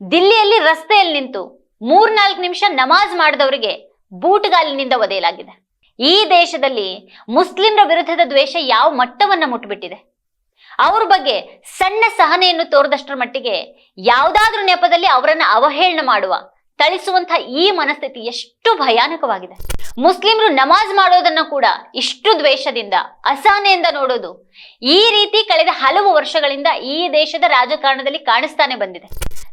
ದಿಲ್ಲಿಯಲ್ಲಿ ರಸ್ತೆಯಲ್ಲಿ ನಿಂತು ಮೂರ್ನಾಲ್ಕು ನಿಮಿಷ ನಮಾಜ್ ಮಾಡಿದವರಿಗೆ ಬೂಟುಗಾಲಿನಿಂದ ಒದೆಯಲಾಗಿದೆ. ಈ ದೇಶದಲ್ಲಿ ಮುಸ್ಲಿಂರ ವಿರುದ್ಧದ ದ್ವೇಷ ಯಾವ ಮಟ್ಟವನ್ನ ಮುಟ್ಬಿಟ್ಟಿದೆ? ಅವ್ರ ಬಗ್ಗೆ ಸಣ್ಣ ಸಹನೆಯನ್ನು ತೋರದಷ್ಟರ ಮಟ್ಟಿಗೆ ಯಾವುದಾದ್ರೂ ನೆಪದಲ್ಲಿ ಅವರನ್ನ ಅವಹೇಳನ ಮಾಡುವ ತಳಿಸುವಂತ ಈ ಮನಸ್ಥಿತಿ ಎಷ್ಟು ಭಯಾನಕವಾಗಿದೆ. ಮುಸ್ಲಿಮರು ನಮಾಜ್ ಮಾಡೋದನ್ನ ಕೂಡ ಇಷ್ಟು ದ್ವೇಷದಿಂದ, ಅಸಹನೆಯಿಂದ ನೋಡೋದು ಈ ರೀತಿ ಕಳೆದ ಹಲವು ವರ್ಷಗಳಿಂದ ಈ ದೇಶದ ರಾಜಕಾರಣದಲ್ಲಿ ಕಾಣಿಸ್ತಾನೆ ಬಂದಿದೆ.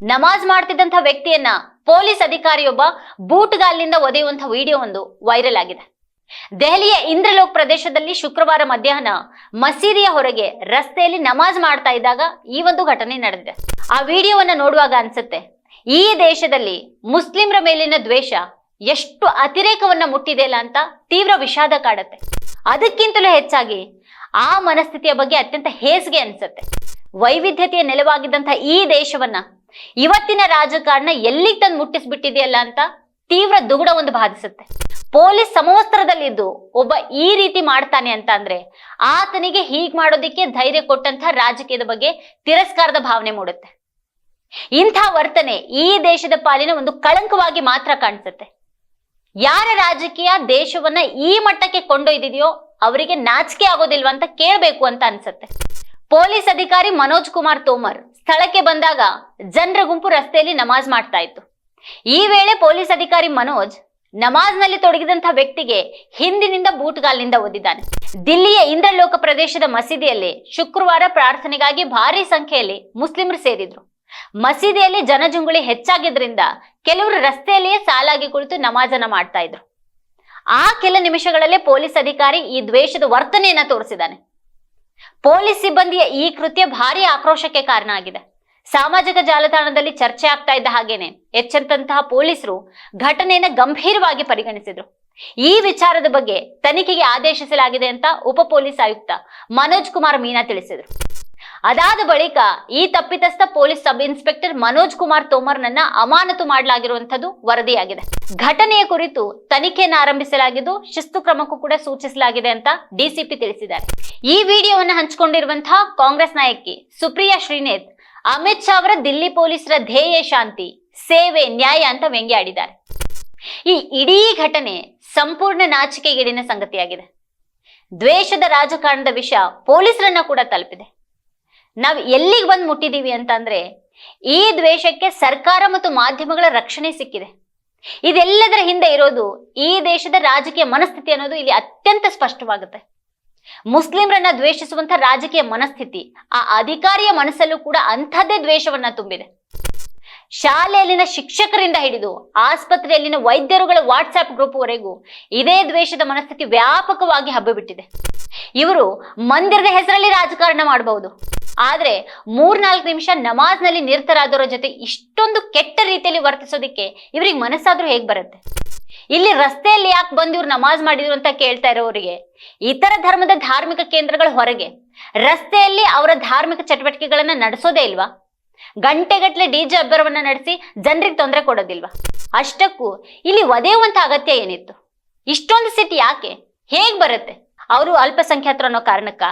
ನಮಾಜ್ ಮಾಡ್ತಿದ್ದಂಥ ವ್ಯಕ್ತಿಯನ್ನ ಪೊಲೀಸ್ ಅಧಿಕಾರಿಯೊಬ್ಬ ಬೂಟ್ಗಾಲಿನಿಂದ ಒದೆಯುವಂತಹ ವಿಡಿಯೋ ಒಂದು ವೈರಲ್ ಆಗಿದೆ. ದೆಹಲಿಯ ಇಂದ್ರಲೋಕ್ ಪ್ರದೇಶದಲ್ಲಿ ಶುಕ್ರವಾರ ಮಧ್ಯಾಹ್ನ ಮಸೀದಿಯ ಹೊರಗೆ ರಸ್ತೆಯಲ್ಲಿ ನಮಾಜ್ ಮಾಡ್ತಾ ಇದ್ದಾಗ ಈ ಒಂದು ಘಟನೆ ನಡೆದಿದೆ. ಆ ವಿಡಿಯೋವನ್ನ ನೋಡುವಾಗ ಅನ್ಸುತ್ತೆ, ಈ ದೇಶದಲ್ಲಿ ಮುಸ್ಲಿಮರ ಮೇಲಿನ ದ್ವೇಷ ಎಷ್ಟು ಅತಿರೇಕವನ್ನ ಮುಟ್ಟಿದೆಯಲ್ಲ ಅಂತ ತೀವ್ರ ವಿಷಾದ ಕಾಡತ್ತೆ. ಅದಕ್ಕಿಂತಲೂ ಹೆಚ್ಚಾಗಿ ಆ ಮನಸ್ಥಿತಿಯ ಬಗ್ಗೆ ಅತ್ಯಂತ ಹೇಸಿಗೆ ಅನ್ಸುತ್ತೆ. ವೈವಿಧ್ಯತೆಯ ನೆಲವಾಗಿದ್ದಂಥ ಈ ದೇಶವನ್ನ ಇವತ್ತಿನ ರಾಜಕಾರಣ ಎಲ್ಲಿಗೆ ತಂದು ಮುಟ್ಟಿಸ್ಬಿಟ್ಟಿದೆಯಲ್ಲ ಅಂತ ತೀವ್ರ ದುಗುಡ ಒಂದು ಬಾಧಿಸುತ್ತೆ. ಪೊಲೀಸ್ ಸಮವಸ್ತ್ರದಲ್ಲಿದ್ದು ಒಬ್ಬ ಈ ರೀತಿ ಮಾಡ್ತಾನೆ ಅಂತ ಅಂದ್ರೆ ಆತನಿಗೆ ಹೀಗ್ ಮಾಡೋದಿಕ್ಕೆ ಧೈರ್ಯ ಕೊಟ್ಟಂತ ರಾಜಕೀಯದ ಬಗ್ಗೆ ತಿರಸ್ಕಾರದ ಭಾವನೆ ಮೂಡುತ್ತೆ. ಇಂಥ ವರ್ತನೆ ಈ ದೇಶದ ಪಾಲಿನ ಒಂದು ಕಳಂಕವಾಗಿ ಮಾತ್ರ ಕಾಣಿಸುತ್ತೆ. ಯಾರ ರಾಜಕೀಯ ದೇಶವನ್ನ ಈ ಮಟ್ಟಕ್ಕೆ ಕೊಂಡೊಯ್ದಿದೆಯೋ ಅವರಿಗೆ ನಾಚಿಕೆ ಆಗೋದಿಲ್ವಾ ಅಂತ ಕೇಳಬೇಕು ಅಂತ ಅನ್ಸುತ್ತೆ. ಪೊಲೀಸ್ ಅಧಿಕಾರಿ ಮನೋಜ್ ಕುಮಾರ್ ತೋಮರ್ ಸ್ಥಳಕ್ಕೆ ಬಂದಾಗ ಜನರ ಗುಂಪು ರಸ್ತೆಯಲ್ಲಿ ನಮಾಜ್ ಮಾಡ್ತಾ ಇತ್ತು. ಈ ವೇಳೆ ಪೊಲೀಸ್ ಅಧಿಕಾರಿ ಮನೋಜ್ ನಮಾಜ್ನಲ್ಲಿ ತೊಡಗಿದಂತಹ ವ್ಯಕ್ತಿಗೆ ಹಿಂದಿನಿಂದ ಬೂಟ್ಗಾಲ್ನಿಂದ ಒದ್ದಿದ್ದಾನೆ ದಿಲ್ಲಿಯ ಇಂದ್ರಲೋಕ ಪ್ರದೇಶದ ಮಸೀದಿಯಲ್ಲಿ ಶುಕ್ರವಾರ ಪ್ರಾರ್ಥನೆಗಾಗಿ ಭಾರಿ ಸಂಖ್ಯೆಯಲ್ಲಿ ಮುಸ್ಲಿಮರು ಸೇರಿದ್ರು. ಮಸೀದಿಯಲ್ಲಿ ಜನಜುಂಗುಳಿ ಹೆಚ್ಚಾಗಿದ್ದರಿಂದ ಕೆಲವರು ರಸ್ತೆಯಲ್ಲಿಯೇ ಸಾಲಾಗಿ ಕುಳಿತು ನಮಾಜನ್ನ ಮಾಡ್ತಾ ಇದ್ರು. ಆ ಕೆಲ ನಿಮಿಷಗಳಲ್ಲೇ ಪೊಲೀಸ್ ಅಧಿಕಾರಿ ಈ ದ್ವೇಷದ ವರ್ತನೆಯನ್ನ ತೋರಿಸಿದ್ದಾನೆ. ಪೊಲೀಸ್ ಸಿಬ್ಬಂದಿಯ ಈ ಕೃತ್ಯ ಭಾರಿ ಆಕ್ರೋಶಕ್ಕೆ ಕಾರಣ ಆಗಿದೆ. ಸಾಮಾಜಿಕ ಜಾಲತಾಣದಲ್ಲಿ ಚರ್ಚೆ ಆಗ್ತಾ ಇದ್ದ ಹಾಗೇನೆ ಎಚ್ಚೆತ್ತಂತಹ ಪೊಲೀಸರು ಘಟನೆಯನ್ನು ಗಂಭೀರವಾಗಿ ಪರಿಗಣಿಸಿದ್ರು. ಈ ವಿಚಾರದ ಬಗ್ಗೆ ತನಿಖೆಗೆ ಆದೇಶಿಸಲಾಗಿದೆ ಅಂತ ಉಪ ಪೊಲೀಸ್ ಆಯುಕ್ತ ಮನೋಜ್ ಕುಮಾರ್ ಮೀನಾ ತಿಳಿಸಿದ್ರು. ಅದಾದ ಬಳಿಕ ಈ ತಪ್ಪಿತಸ್ಥ police sub inspector Manoj Kumar ತೋಮರ್ನನ್ನ ಅಮಾನತು ಮಾಡಲಾಗಿರುವಂತದ್ದು ವರದಿಯಾಗಿದೆ. ಘಟನೆಯ ಕುರಿತು ತನಿಖೆಯನ್ನು ಆರಂಭಿಸಲಾಗಿದ್ದು, ಶಿಸ್ತು ಕ್ರಮಕ್ಕೂ ಕೂಡ ಸೂಚಿಸಲಾಗಿದೆ ಅಂತ ಡಿಸಿಪಿ ತಿಳಿಸಿದ್ದಾರೆ. ಈ ವಿಡಿಯೋವನ್ನು ಹಂಚಿಕೊಂಡಿರುವಂತಹ ಕಾಂಗ್ರೆಸ್ ನಾಯಕಿ ಸುಪ್ರಿಯಾ ಶ್ರೀನೇತ್, ಅಮಿತ್ ಶಾ ಅವರ ದಿಲ್ಲಿ ಪೊಲೀಸರ ಧ್ಯೇಯ ಶಾಂತಿ, ಸೇವೆ, ನ್ಯಾಯ ಅಂತ ವ್ಯಂಗ್ಯಾಡಿದ್ದಾರೆ. ಈ ಇಡೀ ಘಟನೆ ಸಂಪೂರ್ಣ ನಾಚಿಕೆಗೇಡಿನ ಸಂಗತಿಯಾಗಿದೆ. ದ್ವೇಷದ ರಾಜಕಾರಣದ ವಿಷಯ ಪೊಲೀಸರನ್ನ ಕೂಡ ತಲುಪಿದೆ. ನಾವು ಎಲ್ಲಿಗೆ ಬಂದು ಮುಟ್ಟಿದೀವಿ ಅಂತಂದ್ರೆ ಈ ದ್ವೇಷಕ್ಕೆ ಸರ್ಕಾರ ಮತ್ತು ಮಾಧ್ಯಮಗಳ ರಕ್ಷಣೆ ಸಿಕ್ಕಿದೆ. ಇದೆಲ್ಲದರ ಹಿಂದೆ ಇರೋದು ಈ ದೇಶದ ರಾಜಕೀಯ ಮನಸ್ಥಿತಿ ಅನ್ನೋದು ಇಲ್ಲಿ ಅತ್ಯಂತ ಸ್ಪಷ್ಟವಾಗುತ್ತೆ. ಮುಸ್ಲಿಮರನ್ನ ದ್ವೇಷಿಸುವಂತ ರಾಜಕೀಯ ಮನಸ್ಥಿತಿ ಆ ಅಧಿಕಾರಿಯ ಮನಸ್ಸಲ್ಲೂ ಕೂಡ ಅಂಥದ್ದೇ ದ್ವೇಷವನ್ನ ತುಂಬಿದೆ. ಶಾಲೆಯಲ್ಲಿನ ಶಿಕ್ಷಕರಿಂದ ಹಿಡಿದು ಆಸ್ಪತ್ರೆಯಲ್ಲಿನ ವೈದ್ಯರುಗಳ ವಾಟ್ಸ್ಆಪ್ ಗ್ರೂಪ್ವರೆಗೂ ಇದೇ ದ್ವೇಷದ ಮನಸ್ಥಿತಿ ವ್ಯಾಪಕವಾಗಿ ಹಬ್ಬಿಬಿಟ್ಟಿದೆ. ಇವರು ಮಂದಿರದ ಹೆಸರಲ್ಲಿ ರಾಜಕಾರಣ ಮಾಡಬಹುದು ಆದ್ರೆ ಮೂರ್ನಾಲ್ಕು ನಿಮಿಷ ನಮಾಜ್ನಲ್ಲಿ ನಿರತರಾದವರ ಜೊತೆ ಇಷ್ಟೊಂದು ಕೆಟ್ಟ ರೀತಿಯಲ್ಲಿ ವರ್ತಿಸೋದಿಕ್ಕೆ ಇವ್ರಿಗೆ ಮನಸ್ಸಾದ್ರೂ ಹೇಗ್ ಬರುತ್ತೆ? ಇಲ್ಲಿ ರಸ್ತೆಯಲ್ಲಿ ಯಾಕೆ ಬಂದು ಇವ್ರು ನಮಾಜ್ ಮಾಡಿದ್ರು ಅಂತ ಕೇಳ್ತಾ ಇರೋರಿಗೆ ಇತರ ಧರ್ಮದ ಧಾರ್ಮಿಕ ಕೇಂದ್ರಗಳ ಹೊರಗೆ. ರಸ್ತೆಯಲ್ಲಿ ಅವರ ಧಾರ್ಮಿಕ ಚಟುವಟಿಕೆಗಳನ್ನ ನಡೆಸೋದೇ ಇಲ್ವಾ? ಗಂಟೆಗಟ್ಟಲೆ ಡಿಜೆ ಅಬ್ಬರವನ್ನ ನಡೆಸಿ ಜನರಿಗೆ ತೊಂದರೆ ಕೊಡೋದಿಲ್ವಾ? ಅಷ್ಟಕ್ಕೂ ಇಲ್ಲಿ ಒದೆಯುವಂತ ಅಗತ್ಯ ಏನಿತ್ತು? ಇಷ್ಟೊಂದು ಸಿಟಿ ಯಾಕೆ? ಹೇಗ್ ಬರುತ್ತೆ? ಅವರು ಅಲ್ಪಸಂಖ್ಯಾತರು ಅನ್ನೋ ಕಾರಣಕ್ಕ?